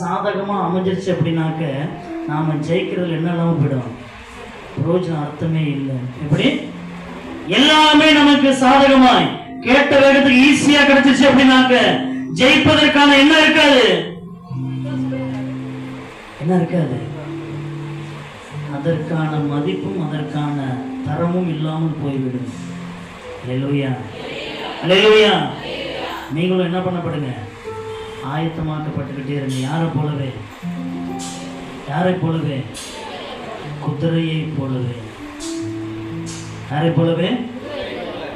சாதகமா அமைஞ்சிருச்சு அப்படின்னாக்க நாம ஜெயிக்கிறதுல என்னெல்லாம் போயிடும்? பிரயோஜனம் அர்த்தமே இல்லை. எப்படி? எல்லாமே நமக்கு சாதகமாய். கேட்ட வேகத்துக்கு ஈஸியா கிடைச்சிச்சு அப்படின்னாக்க ஜெயிப்பதற்கான என்ன இருக்காது? என்ன இருக்காது? அதற்கான மதிப்பும் அதற்கான தரமும் இல்லாமல் போய்விடும். அல்லேலூயா அல்லேலூயா நீங்களும் என்ன பண்ணப்படுங்க? ஆயத்தமாக்கப்பட்டுக்கிட்டே இருங்க யாரை போலவே? யாரை போலவே? குதிரையை போலவே. யாரை போலவே?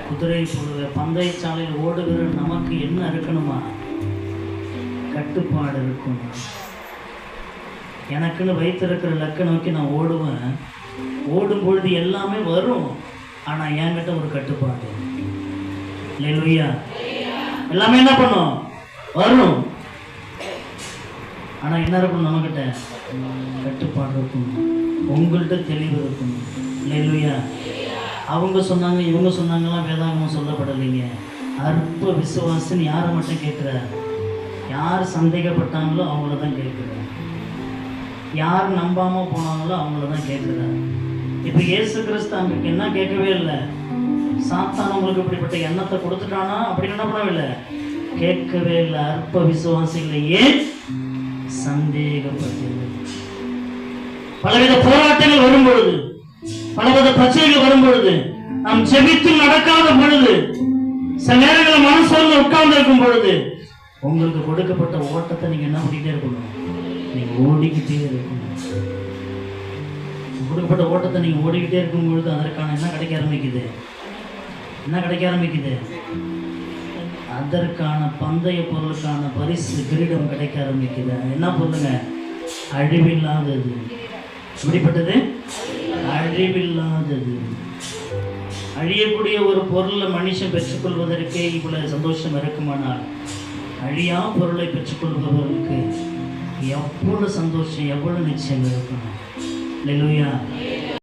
குதிரை போலவே. பந்தய சாலையில் ஓடுகிற நமக்கு என்ன இருக்கணுமா? கட்டுப்பாடு இருக்கணும். எனக்குன்னு வைத்திருக்கிற லக்கை நோக்கி நான் ஓடுவேன். ஓடும் பொழுது எல்லாமே வரும். ஆனால் என்கிட்ட ஒரு கட்டுப்பாடு. இல்லையா எல்லாமே என்ன பண்ணும்? வரும். ஆனால் என்ன இருக்கும் நம்மக்கிட்ட கட்டுப்பாடு இருக்கும். உங்கள்கிட்ட தெளிவு இருக்கும். இல்லையா அவங்க சொன்னாங்க இவங்க சொன்னாங்கலாம் வேதாகமம் சொல்லப்படலைங்க. அற்ப விசுவாசன் யாரை மட்டும் கேட்குறார் யார் சந்தேகப்பட்டாங்களோ அவங்கள தான் கேட்குறார் யார் நம்பாமல் போனாங்களோ அவங்கள தான் கேட்குறார் இப்போ இயேசு கிறிஸ்து அவங்களுக்கு என்ன கேட்கவே இல்லை? சாத்தான் உங்களுக்கு இப்படிப்பட்ட எண்ணத்தை கொடுத்துட்டானா? அப்படின்னு என்ன பண்ணவே இல்லை? கேட்கவே இல்லை. அற்ப விசுவாசிகளை ஏன்? சந்தேகப்பட்டது பலவித போராட்டங்கள் வரும் பொழுது பலவித பிரச்சனைகள் வரும் பொழுது நாம் செபித்து நடக்காத பொழுது சில நேரங்களில் மனசோர்ந்து உட்கார்ந்து இருக்கும் பொழுது உங்களுக்கு கொடுக்கப்பட்ட ஓட்டத்தை நீங்க என்ன பண்ணிட்டே இருக்கணும்? நீங்க ஓடிக்கிட்டே இருக்கணும். கொடுக்கப்பட்ட ஓட்டத்தை நீங்க ஓடிக்கிட்டே இருக்கும் பொழுது அதற்கான என்ன கிடைக்க ஆரம்பிக்குது? என்ன கிடைக்க ஆரம்பிக்குது? அதற்கான பந்தய பொருளுக்கான பரிசு கிரீடம் கிடைக்க ஆரம்பிக்குது. என்ன பொருளுங்க? அழிவில்லாதது. எப்படிப்பட்டது? அழிவில்லாதது. அழியக்கூடிய ஒரு பொருளை மனுஷன் பெற்றுக்கொள்வதற்கே இவ்வளவு சந்தோஷம் இருக்குமானால் அழியா பொருளை பெற்றுக்கொள்பவர்களுக்கு எவ்வளவு சந்தோஷம் எவ்வளவு நிச்சயம் இருக்கணும் இல்லையா